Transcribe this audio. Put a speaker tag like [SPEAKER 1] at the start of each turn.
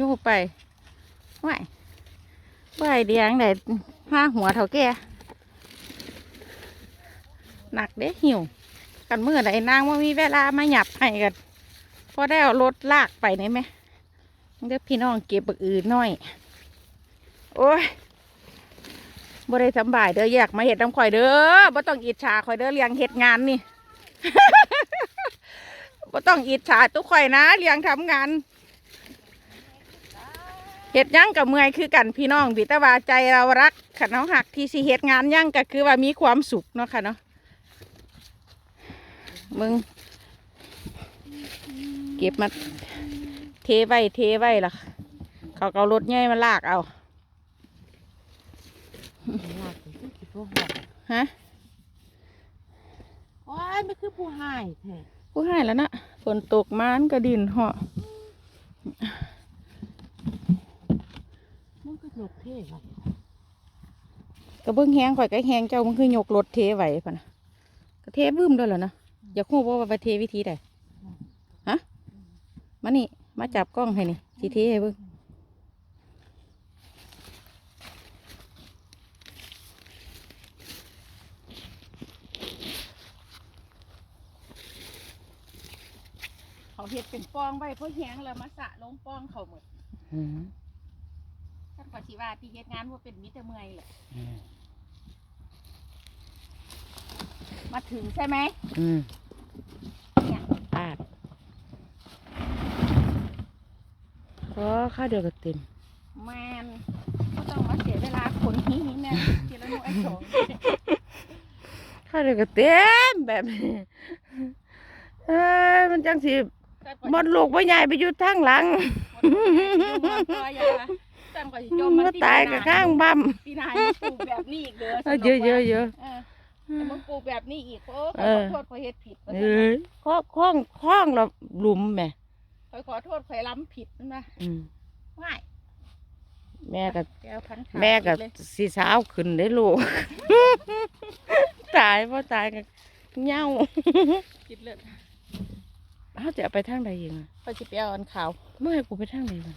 [SPEAKER 1] ยู่ไปไหวไหวเดียงได้ห้าหัวเท่าแก่หนักเด้หิว กันเมื่อใดนางว่ามีเวลามาหยับให้กันพอได้เอารถลากไปนี่ไหมเดี๋ยวพี่น้องเก็บบักอื่นหน่อย โอ้ยบ่ได้สบายเด้ออยากมาเห็ดน้ำข่อยเด้อบ่ต้องอิจฉาข่อยเด้อเลี้ยงเห็ดงานนี่บ่ต้องอิจฉาทุกข่อยนะเลี้ยงทำงาน เฮ็ดหยังกับเมื่อยคือกันพี่น้องบิแต่ว่าใจเรารักขันน้องหักที่สิเฮ็ดงานหยังก็คือว่ามีความสุขเนาะค่ะเนาะมึงเก็บมาเทไว้เทไว้ล่ะ เขาก็เอารถใหญ่มาลากเอา
[SPEAKER 2] ลากไปคือสิผู้หาย
[SPEAKER 1] ฮะ
[SPEAKER 2] ว้ายไม่คือผู้หายแท้
[SPEAKER 1] กูให้แล้วนะฝนตกมานก็ดินเหาะ
[SPEAKER 2] มันก็ หนกเท่ไว้
[SPEAKER 1] ก็เบิ่งแหงข่อยก็แหงเจ้ามันคือยกรถเทไว้พะนะก็เทบึ้มด้วยเหรอนะอยากรู้ว่าไปเทวิธีใดฮะมานี่ มาจับกล้องให้นี่สิเทให้เบิ่งเขาเห็ดเป็นปองไว้เพราะแหงแล้วมาสะลงปองเขาหมด
[SPEAKER 2] อืม
[SPEAKER 1] ท่าน ขอชีว่าที่เฮ็ดงานว่าเป็นมิตรเมื่อยแหละ
[SPEAKER 2] อืม
[SPEAKER 1] มาถึงใช่ไหม
[SPEAKER 2] อืม
[SPEAKER 1] เนี่ย
[SPEAKER 2] ปาดก็ค่าเดียวก็เต็ม
[SPEAKER 1] แมนก็ต้องมาเสียเวลาคนนี้เนี่ยทีละหน่วยสอง
[SPEAKER 2] ค่าเดียวก็เต็มแบบนี้เอ้ยมันจังสิหมดลูกว่าใหญ่ไปอยู่ทางหลัง
[SPEAKER 1] ตั้ งก่อนสิจ
[SPEAKER 2] มั
[SPEAKER 1] ม
[SPEAKER 2] น
[SPEAKER 1] มัน
[SPEAKER 2] ก็ตายกับข้างบัม
[SPEAKER 1] ปีนายมันปลูกแบบนี้อีกเด้อ
[SPEAKER 2] เออเยอะเยอะเยอะ
[SPEAKER 1] เออแต่มันปลูกแบบนี้อีกโอ้ข
[SPEAKER 2] เอ
[SPEAKER 1] อ
[SPEAKER 2] อ
[SPEAKER 1] โทษขอเฮ็ดผิด
[SPEAKER 2] เอ้ยข้อข้องข้องเราหลุมแหม่
[SPEAKER 1] ขอขอโทษขอล้ำผิดนะ
[SPEAKER 2] อืม
[SPEAKER 1] ไม่
[SPEAKER 2] แม่ก็
[SPEAKER 1] แก้วพันขา
[SPEAKER 2] แม่ก็
[SPEAKER 1] เลย
[SPEAKER 2] สีสาวขึ้นได้ลูกตายเพราะตายกับเหย้า
[SPEAKER 1] คิดเลย
[SPEAKER 2] เขาจะเอาไปทางใดยังอะ
[SPEAKER 1] เขาจะไปเอาอันขาว
[SPEAKER 2] เมื่อให้กูไปทางใดมัน